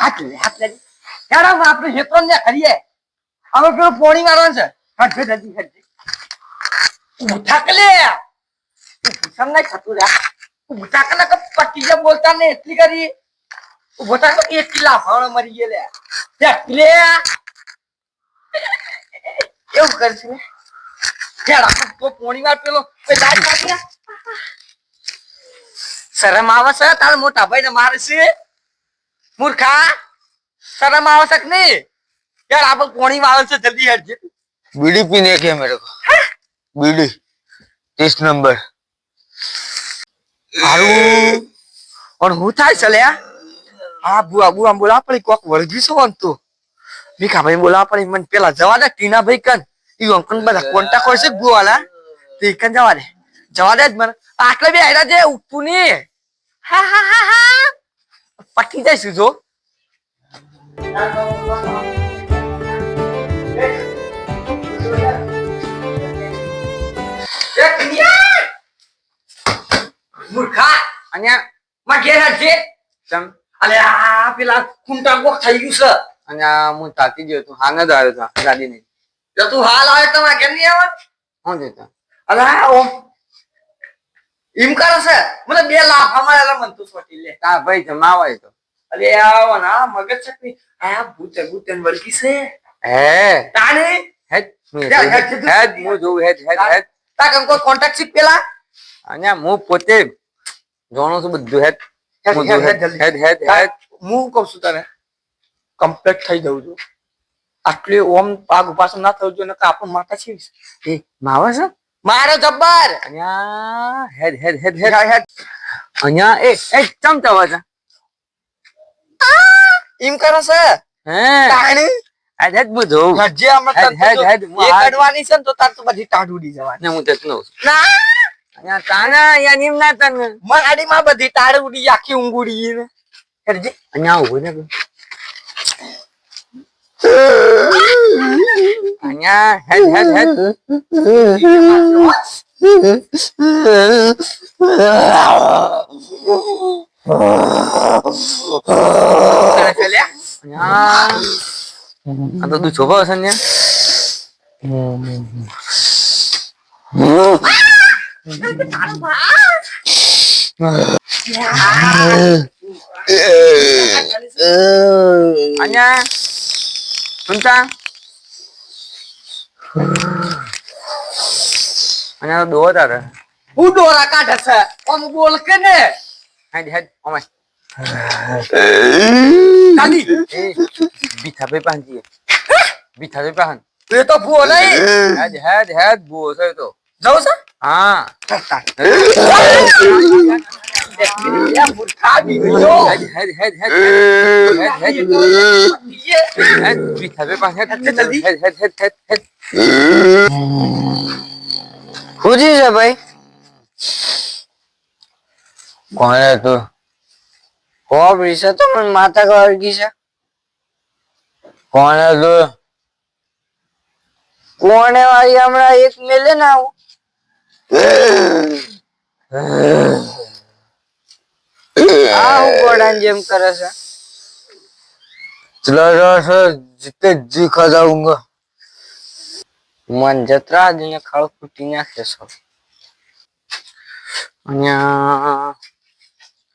હાથ લે લે. યાર આપણે ક્ષેત્રો ને કરીએ હવે પેલું પોણી મારવાનું છે. હટ હટ જલ્દી હટજે ઉઠા કે લે ઉઠા નહીં થતું રે ઉઠા કે કે પટ્ટી બોલતા ને એટલી કરી. મરી ગયેલા. ત્યાં લે. એવું કરશે? યાર તો પોણી વાર પેલો. શરમ આવે છે? તાર મોટા ભાઈ ને મારે છે? મૂર્ખા શરમ આવશે કે યાર આપણે પોણી વાળો છે જલ્દી હટજે બીડી પીને કે મેરે કો બીડી. ત્રીસ નંબર. હારું. પણ હું થાય છે લ્યા? બુઆ બુઆ બોલા પડી કોક વળગી છો તો. તું ભાઈ બોલા પડી મને પેલા જવા દે ટીના ભાઈ કન. ઈ અંકન બધા કોન્ટેક્ટ હોય છે બુઆલા તે કન જવા દે. જવા દે જ મને. આટલે બી આયરા જે ઉપુ ની હા હા હા હા. પટી જઈશું જો મૂર્ખા! અહીંયા માં ઘેર હટજે ચમ. અલે આ પેલા ખૂંટા કોક થઈ ગયું છે. અને હું તાતી ગયો તો જ આવ્યો હતો ગાડી નહીં તો તું હાલ આવે તમારા કેમ નહીં આવે? હું જતો અલે ઓમ. એમ કરે છે. મને બે લાખ અમારે મને તું લે. તા ભાઈ જમાવાય તો. અલે આવો ના મગજ છે કે આ ભૂત ભૂતે વળગી છે? હે. તાને હેડ હું હેડ, હેડ, હેડ. હેડ. હેડ હેડ હેડ તા કંઈ કોઈ કોન્ટેક્ટ શીખ પેલા? અન્યા હું પોતે જોણો છું બધું. હેડ હેડ, હું હેડ, હેડ, હેડ કહું છું તને કમ્પ્લીટ થઈ જવું છું. આટલી ઓમ પાગ ઉપાસન ના થવું જોઈએ આપણ માતા છે. એ માવા છે? મારો જબ્બર! અહીંયા હેડ હેડ હેડ હેડ. હેડ અહીંયા એ એ ચમચા વાજા એમ કરો છે? હે. તાણી? હેડ હજી હેડ, હેડ, છે ને તો તાર તો બધી ટાઢ ઉડી જવાની. હું તેટલો ના? અહીંયા તાના અહીંયા નીમ ના તને. બધી ટાઢ ઉડી આખી ઊંઘ ઉડી ને હેડજી અહીંયા ઊભો ને અહીંયા હેડ હેડ હેડ. કરે અહીંયા આ તો તું છોભો હશે ને અહીંયા સુનતા અહીંયા તો દોત આવે હું ડોરા કાઢે છે આમ બોલ કે હેડ હેડ ઓમે દાદી એ બીથા પે પાંજી બીથા પે પાહન એ તો ભૂવો નહીં હેડ હેડ હેડ બો છે તો જવું છે હા ભાઈ કોણે તું? છે તો મને માતા કળગી છે? કોણે તું? કોણે વાળી હમણાં એક મેલે ને આવું? આ હું ઘોડાની જેમ કરે છે. ચલો ચલો જીતે જી ખા જાઉંગા. મન જતરા જ અહીંયા ખાળ ફૂટી નાખે છે. અહીંયા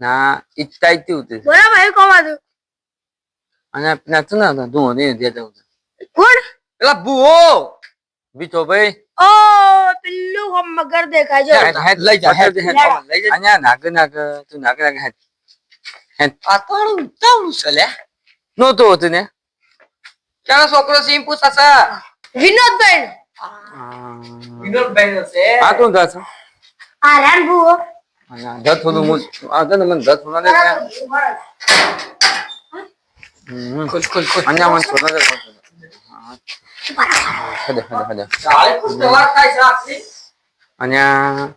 ના ઇચ્છાઈતી ઉતર બરાબર એ કોમાં હતું અને ના તું ના તું હોતી ને ત્યાં જાઉં કોણ? પેલા બુઓ! બીચો ભાઈ. ઓ પિલ્લુ હમ મગર દેખાય છે હેડ, લઈ જા હેડ, હેડ. લઈ જા. અહીંયા નાગ નાગ તું નાગ નાગ હેડ. હેડ. આ તો આનું ઉતાવળું છે લે. નહોતો હોતું ને? ક્યાં છોકરો સીમ એમ છે વિનોદભાઈ. વિનોદભાઈ નો છે. આ તું જા આ રાન ભૂવો દત થોડું મું આ તને મને દત થોડા ને હમ. ખોલ ખોલ ખોલ અહીંયા મને છોડો તો. હા. હદે, હદે, હદે. ચાલે ખુશ સવાર થાય છે આપની અહીંયા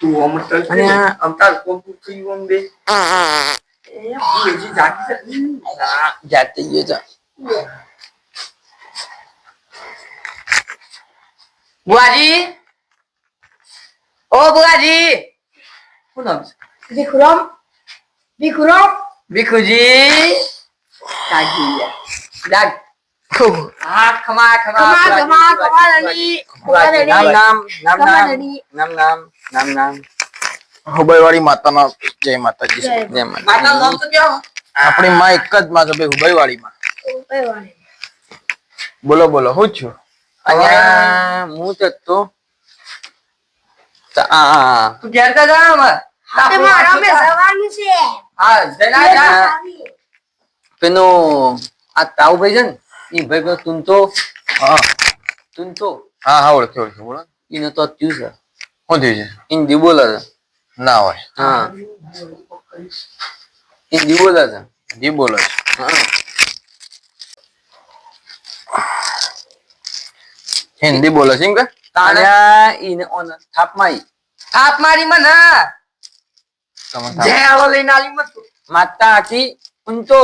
તું અમર તલ અને આ- અમતાર કોમ તું થયું અમ બે? એ ના જાતે ગયો જા બુઆજી? ઓ બુઆજી! શું નામ છે? વિક્રમ વિક્રમ ભીખુજી! જાગી ગયા જાગ હા ખમા ખમા બુઆજી, કમા રડી નામ નામ નામ નામ. નામ નામ નામ હુબાઈવાળી માતાનો જય માતાજી. જય. જય નામ તો કયો આપણી માં એક જ માં છે ભાઈ હુબાઈવાળી માં બોલો બોલો હું છું? અહીંયા હું તો તો તો આ તું ઘેર કા જા અમાર તે મારા મેં જવાનું છે. હા જના જા. પેલો આ તાવ ભાઈ છે ને એ ભાઈ પેલો તું તો હા. તું તો હા હા ઓળખી ઓળખી બોલો. એનો તો ત્યુ છે. શું થયું છે? હિન્દી બોલે છે. ના હોય. હા. હિન્દી બોલે છે. જી બોલો છે. હા. હિન્દી બોલે છે એમ કે? અને ઈને ઓન થાપ મારી થાપ મારી માં ના જે થાપ. આવો લઈને આવી મત માતા આખી ઊંચો.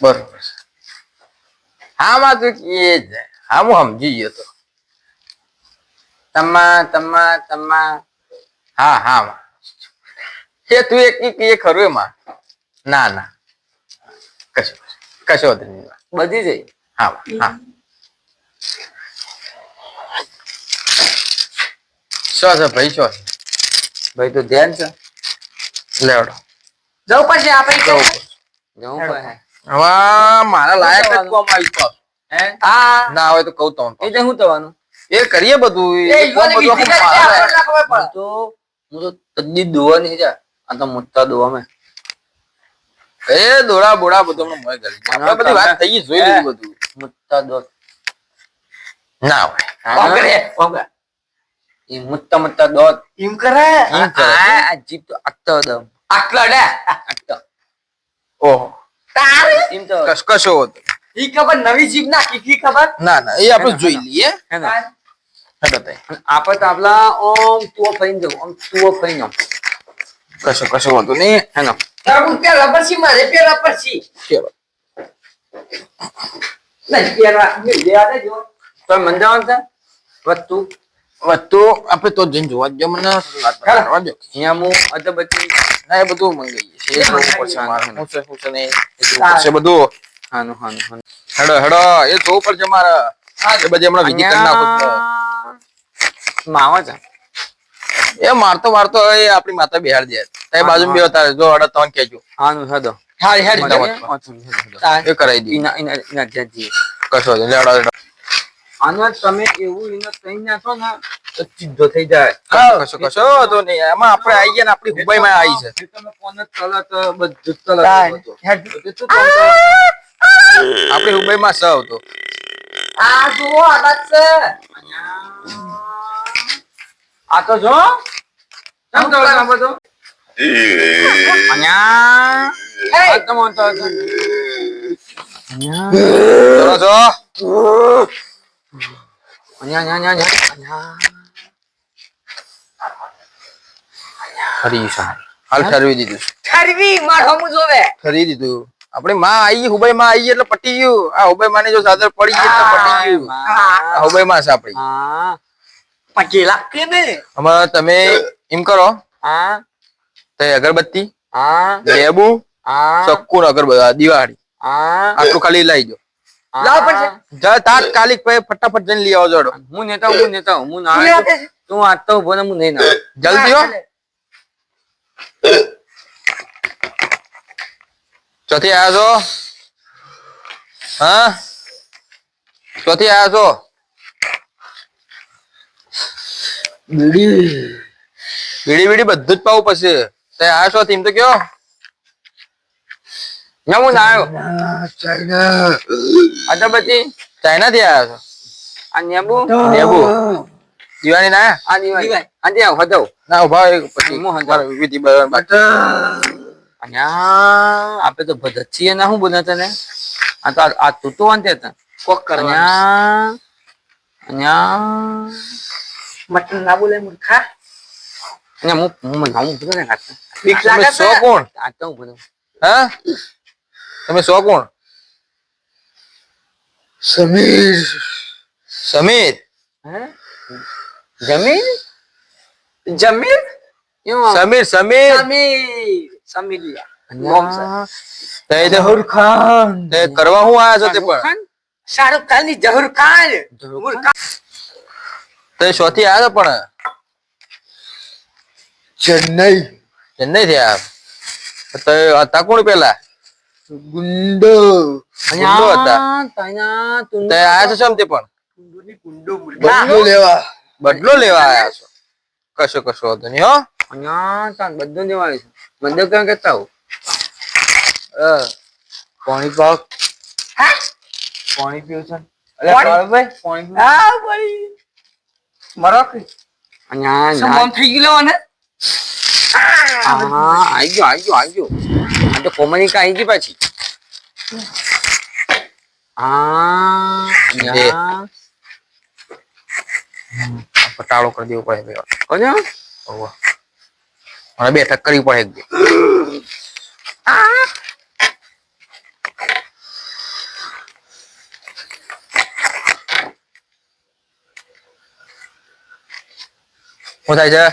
બરોબર એ જ. હું સમજી ગયો તો. તમા તમા તમા. હા હા એ તું એક કે ખરું એમાં ના ના. કશો કશો વાંધો નહીં. બધી જઈ. હા હા. શું છે ભાઈ શું છે? ભાઈ તો ધ્યાન છે. લેવડો જવું પડશે આપણે જવું પડશે. જવું પડે હવે મારા લાયક જ કોમ આવી તો. હે? હા. ના હોય તો કહું તો એટલે હું થવાનું? એ કરીએ બધું. એ બધું તો હું તો તદ્દી દોવા જા આ તો મુત્તા દો અમે. એ દોડા બોડા બધું મને મોય કરી. આપણે બધી વાત થઈ ગઈ જોઈ લીધું બધું. મુત્તા દો. ના હોય. ઓગરે એ મોટા મોટા દોત એમ કરે. આ જીપ તો આટલો દમ આટલો ડે આટલો. ઓહો. તારે? એમ તો કસકસો કશો ઈ ખબર નવી જીભ ના કી ખબર? ના ના એ આપણે જોઈ લઈએ. હે ને. આપણે તો આપલા ઓમ તુઓ ફઈન જવું. ઓમ તુઓ ફઈન આમ. કશો કશો હોતો નહીં. હે ને તારું પેલા પછી મારે પેલા પછી. ચલો. નહીં પેલા મેં લેવા દેજો. તો મંજાવન છે? વસ્તુ? વસ્તુ આપણે તો જઈને જોવા જો મને. કરવા જો અહીંયા હું અધબચ્ચી ના એ બધું છીએ. એ હાનું હાનું હાનું. હેડો હેડો. એ જોવું પડશે મારે. એ બધી હમણાં વિધિ કરી નાખો માવા છે. એ મારતો મારતો એ આપણી માતા બિહાર જાય એ બાજુ બે તારે જો હડો. તને કેજો મજા તમે. વાત. ઓછું હેડો, હેડો. એ કરાઈ દી. ઇના ઇના ઇના જ્યાંથી. કશો નહીં. લેવડો લેવડો તમે એવું એને કહી નાખો ને તો સીધો થઈ જાય. કશો કશો તો નહીં. એમાં આપણે આવી ગયા ને આપણી હુબાઈ માં આવી છે. તમે કોને તલત બધું તલત? આપણી હુબાઈ માં સૌ તો આ જુઓ આ વાત છે. આ તો જો. કેમ કરો છો બધું? દીધું. આપડે માર હમું જોવે. ઠરી દીધું. આપણે માં આવી હુબાઈ માં આઈ એટલે પટી ગયું. આ હુબાઈ માં જો સાદર પડી ગયું પટી ગયું. હુબાઈ માં છે આપણી. પછી લાગતી ને અમારે તમે એમ કરો. હા, તો અગરબત્તી હા, લેબુ હા, ચક્કુ અગરબત્તી દિવાળી. હા, આટલું ખાલી લઈ જો લાવ પડશે. જા તાત્કાલિક પછી ફટાફટ જઈને લઈ આવો હું નેતા હું નેતા હું તું લે. તું આટલો ઊભો ને હું નહીં ના જલ્દી હો. ચોથી આયા છો? હા? ચોથી આયા છો? બીડી બીડી બધું જ પાવું પછી. તે આ છો તેમ તો કયો? ના હું ના આવ્યો. ચાઇના. પછી ચાઇના થી આવ્યા છો. આ નેબુ? નેબુ. દિવાળી ના આયા? આ દિવાળી. આજે આવ હતો ના ઊભા પછી. હું હંધારું. વિધિ બરાબર આ આપણે તો બધા છીએ ના હું બોલે તને? આ તો આ- તું તો અંતે કોક અને અહીંયા આ- મટન ના બોલે મૂર્ખા અને હું હું બધું ને ખાતો બીક લાગે સો કોણ આ તો બધું હા તમે સો કોણ સમીર સમીર હે જમીન જમીર સમીર સમીર સમીર સમીર અને મોમ છે. આ- તે તે જહુર ખાન કરવા હું આયા છો તે પણ? શાહરુખ ખાનની જહુર ખાન તે શોથી આયા પણ? ચેન્નઈ. ચેન્નઈ થી આયા તો હતા કોણ પેલા? ગુંડો. ગુંડો હતા. તું તે આયા છો શેમ તે પણ બદલો લેવા. બદલો લેવા આયા છો. કશો કશો હતો નહીં હો. અહીંયા તાન બધું દેવાય છે. બધું ક્યાં કહેતા હું? અ, પાણી પાવ. પાણી પીવું છે. પાણી? પાણી પીવું? મોમ થઈ ગયો ને હા આઈ ગયો આવી ગયો આવી ગયો આ તો કોમની કા આઈ ગઈ પાછી. હા પટાળો કરી દેવો પડે ભાઈ. મને બેઠક કરવી પડે એક બે. શું થાય છે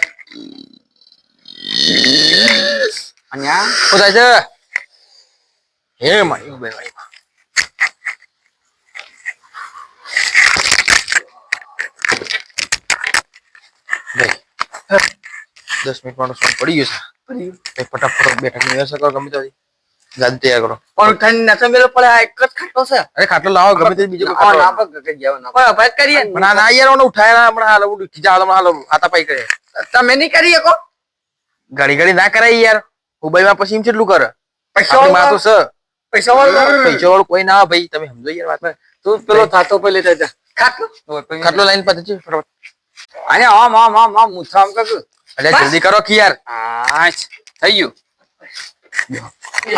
અને આ શું થાય છે હે મારી ઉભે મારી માં. ભાઈ, દસ મિનિટમાં શું પડી ગયું છે ભાઈ, ફટાફટ બેઠકની વ્યવસ્થા કરો ગમે તો જાતે તૈયાર કરો પણ ઉઠાઈને નાચો મેલો પડે આ એક જ ખાટલો છે અરે ખાટલો લાવો ગમે તે બીજો કોઈ આ ખાટલો ના લાવો. પગ કઈ જવાનું પણ અભય કરીએ ને. પણ આ ના યાર ઓને ઉઠાયા ના, હમણાં હાલ ઉઠી જા હમણાં હાલ હાથાપાઈ કરે તમે નહીં કરી શકો? ગાડી ગાડી ના કરાય યાર ઉબઈમાં પછી એમ કેટલું કરે પૈસા આપણી માં તો વાળો છે પૈસા વાળો પૈસા વાળું કોઈ ના આવે ભાઈ તમે સમજો યાર વાત તું પેલો થાતો પેલે જા ખાટલો ખાટલો લાઈન પર જજો ફટાફટ અને આમ આમ આમ આમ મુથામ કક અરે જલ્દી કરો કે યાર આ થઈ ગયું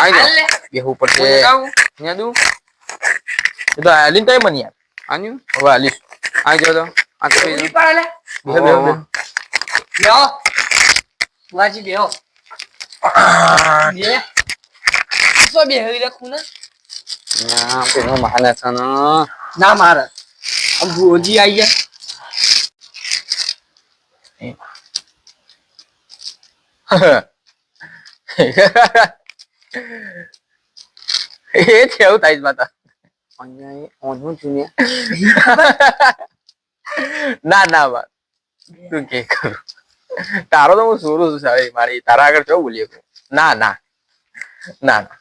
આઈ. બેહવું પડશે દઉં? એ તો હાલીને તઈ મને યાર આન્યું? હવે હાલીશ આ જો તો. આ તો થઈ ઊભી ગયું. પડે લે. બેહો, બેહો, બેહો. બેહો. વાજી બેહો. બે. શું બેહી રાખું ને? ના, પેલો મહાના છે ને. મારે આમ ભુવોજી આઈ ગયા એ છે એવું થાય માતા. અહીંયા ઓનું છું ના ના બા. તું કે કરું? તારો તો હું સુરું છું સારી મારી તારા આગળ ચો બોલીએ ના ના. ના ના.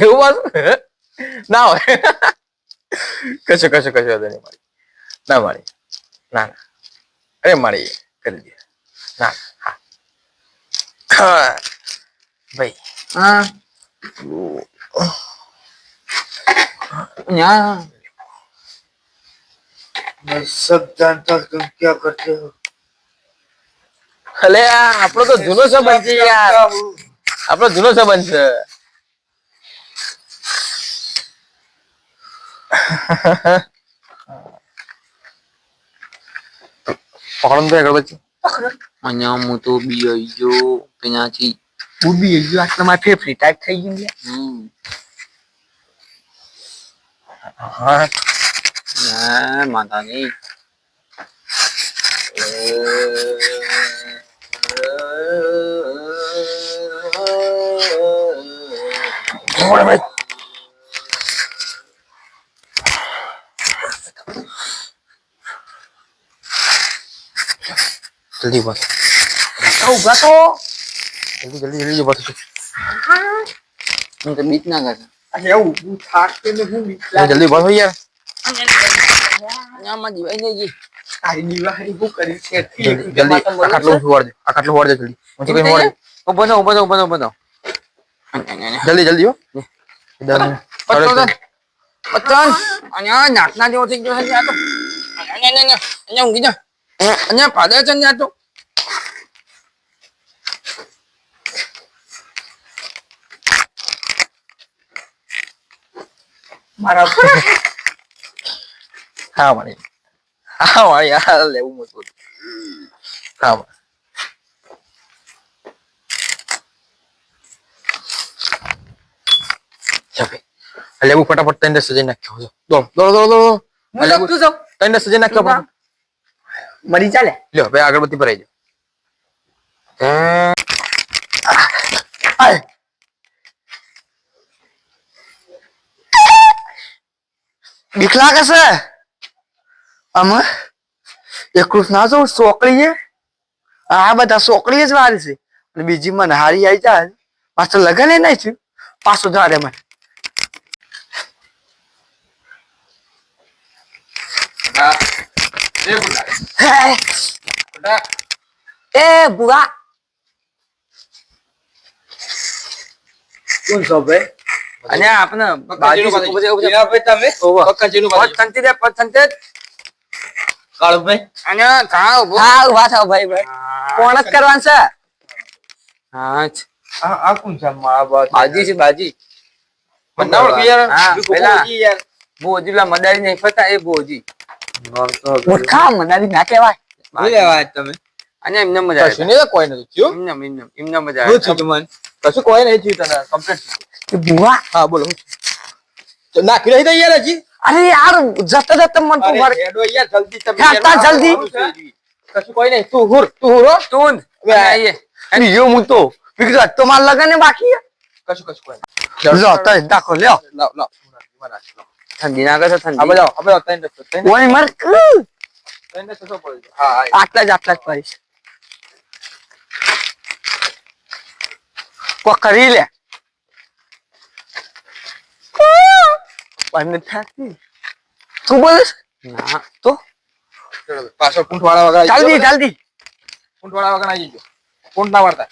એવું બસ ના હોય. કશું કશું કશું વાંધો નહીં મારી. ના મારી. ના ના. અરે મારી કરી દે. ના. હા ભાઈ હા. ન્યા. मैं सब जानता हूँ तुम क्या करते हो અલે આ આપણો તો જૂનો સંબંધ છે યાર આપણો જૂનો સંબંધ છે પકડો ને તો અગરબત્તી અહીંયા હું તો બી આઈ ગયો પેનાથી હું બી ગયો આટલા માં ફેફડી ટાઈટ થઈ ગયું. હા ના, માતાજી. મોડે ભાઈ જલ્દી બસ આ ઊભા તો જલ્દી જલ્દી જલ્દી બસ હું તો બીક ના કરતો. અરે ઊભું થાકતે ને હું બીક લાગે. જલ્દી બસ યાર અહીંયા માં જીવાય નહીં ગઈ. તારી દિવાળી હું કરી છે જલ્દી જલ્દી આ ખાટલું સુવાડ દે આ ખાટલું સુવાડ દે જલ્દી હું કઈ મોડે ઊભો થો, ઊભો થો, ઊભો થો, ઊભો થો. જલ્દી જલ્દી હો પતંગ પતંગ અહીંયા નાકના જેવો થઈ ગયો છે ને આ તો અહીંયા અહીંયા અહીંયા ઊંઘી જા અહીંયા પાદર છે ને આ તો મારા. હા વાળી હા વાળી આ લેવું મતું હા લેવું ફટાફટ તઈને સજાઈ નાખ્યો દોડ દોડ દોડ દોડ હું લખતું જાઉં. સજાઈ નાખ્યો. મરી ચાલે? લ્યો ભાઈ અગરબત્તી ભરાઈ જાય. બીક લાગે છે? આમાં એકલું ના જવું સોકડી છે? આ બધા સોકડી જ વાર છે. અને બીજી મને હારી આવી જાય. પાછળ લગન એ નહીં થયું. પાછું ધારે મને. હે. એ બુઆ કોણ છો ભાઈ? અને આપને બાજુ બાજુ. ભાઈ તમે? પગ સંતી દે પગ સંતી દે. કાળુભાઈ? અને કાં ઊભો. હા ઊભા થાવ ભાઈ ભાઈ. કોણ જ કરવાનું છે? હા છે. આ કોણ છે? મા બાજી. છે બાજી. ઓળખી યાર. હા, પેલા. ભોજી પેલા મદારી નહીં ફતા એ ભોજી. મૂર્ખા મનાલી ના કહેવાય. અને એમને મજા કશું આવે નહીં કોઈ નથી. થયું? એમને એમને એમને મજા આવે. કશું કોઈ નહીં થયું તને કમ્પ્લીટ કે બુઆ હા બોલો થયું? નાખી રહી દઈ યાર હજી. અરે યાર જતા જતા મન તો મર એડો યાર જલ્દી તમે ખાતા જલ્દી. કશું કોઈ નહીં. તું હુર તું હુરો તું હવે આઈએ. અને યો હું તો? વિક્રમ તો માર લગન બાકી કશું કશું કોઈ જો તો દાખો લ્યો. લાવ લાવ લાવ. ઠંડી ના કરતો આ ઠંડી બધા આ બધા ત્રણ રસ્તો ત્રણ ઓય મર ત્રણ રસ્તો શું પડે છે? હા હા આટલા જ આટલા જ પડીશ કોક કરી લે પણ થાકી તું બોલે ના તો ચલો, પાછળ પૂંઠ વાળા વગર આવી જલ્દી જજો. જલ્દી પૂંઠ વાળા વગર આવી જજો પૂંઠ ના વાળતા